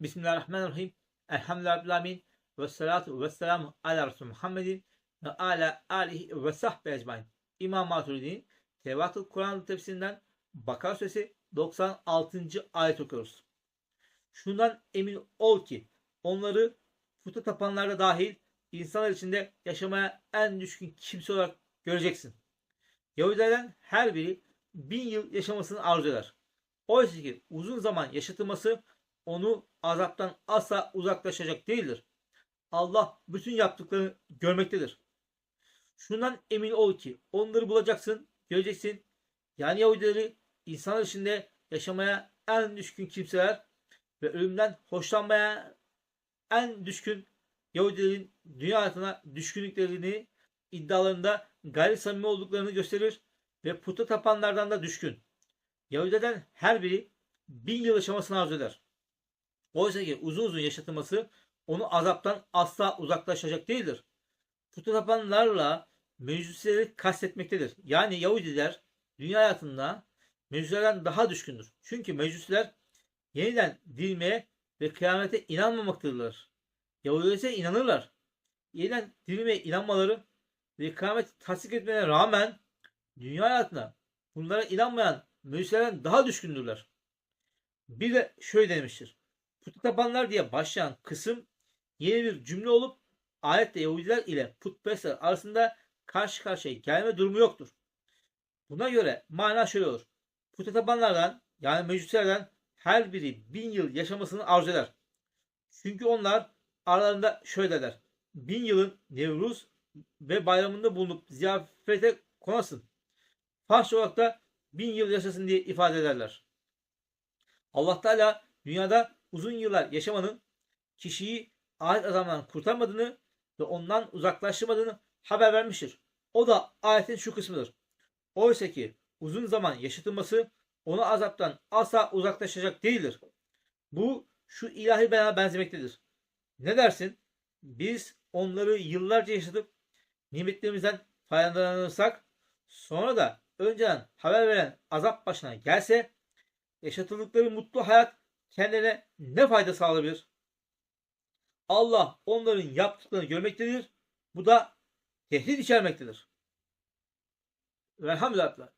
Bismillahirrahmanirrahim. Elhamdülillahi ve salatu ve selamu ala Resulü Muhammedin ve ala alihi ve sahbihi ecmain. İmam Maturidi'nin Tevatül Kur'an tefsirinden Bakara Suresi 96. ayet okuyoruz. Şundan emin ol ki onları puta tapanlarda dahil insanlar içinde yaşamaya en düşkün kimse olarak göreceksin. Yahudilerden her biri bin yıl yaşamasını arzu eder. Oysa ki uzun zaman yaşatılması onu azaptan asla uzaklaşacak değildir. Allah bütün yaptıklarını görmektedir. Şundan emin ol ki onları bulacaksın, göreceksin. Yani Yahudileri insanlar içinde yaşamaya en düşkün kimseler ve ölümden hoşlanmaya en düşkün Yahudilerin dünya hayatına düşkünlüklerini iddialarında gayri samimi olduklarını gösterir ve puta tapanlardan da düşkün. Yahudiden her biri bin yıl yaşamasını arzu eder. Oysa ki uzun uzun yaşatılması onu azaptan asla uzaklaşacak değildir. Puta tapanlarla meclisleri kastetmektedir. Yani Yahudiler dünya hayatında meclislerden daha düşkündür. Çünkü meclisler yeniden dirilmeye ve kıyamete inanmamaktadırlar. Yahudiler ise inanırlar. Yeniden dirilmeye inanmaları ve kıyameti tasdik etmelerine rağmen dünya hayatına bunlara inanmayan meclislerden daha düşkündürler. Bir de şöyle demiştir. Puta tapanlar diye başlayan kısım yeni bir cümle olup ayette Yahudiler ile putperestler arasında karşı karşıya gelme durumu yoktur. Buna göre mana şöyle olur. Puta tapanlardan yani meclislerden her biri bin yıl yaşamasını arzu eder. Çünkü onlar aralarında şöyle der. Bin yılın Nevruz ve bayramında bulunup ziyafete konasın. Farsça olarak da bin yıl yaşasın diye ifade ederler. Allah Teala dünyada uzun yıllar yaşamanın kişiyi ahiret azamından kurtarmadığını ve ondan uzaklaştırmadığını haber vermiştir. O da ayetin şu kısmıdır. Oysa ki uzun zaman yaşatılması onu azaptan asla uzaklaşacak değildir. Bu şu ilahi beyana benzemektedir. Ne dersin? Biz onları yıllarca yaşatıp nimetlerimizden faydalanırsak sonra da önceden haber veren azap başına gelse yaşatıldıkları mutlu hayat kendine ne fayda sağlayabilir? Allah onların yaptıklarını görmektedir. Bu da tehdit içermektedir. Velhamdülillah.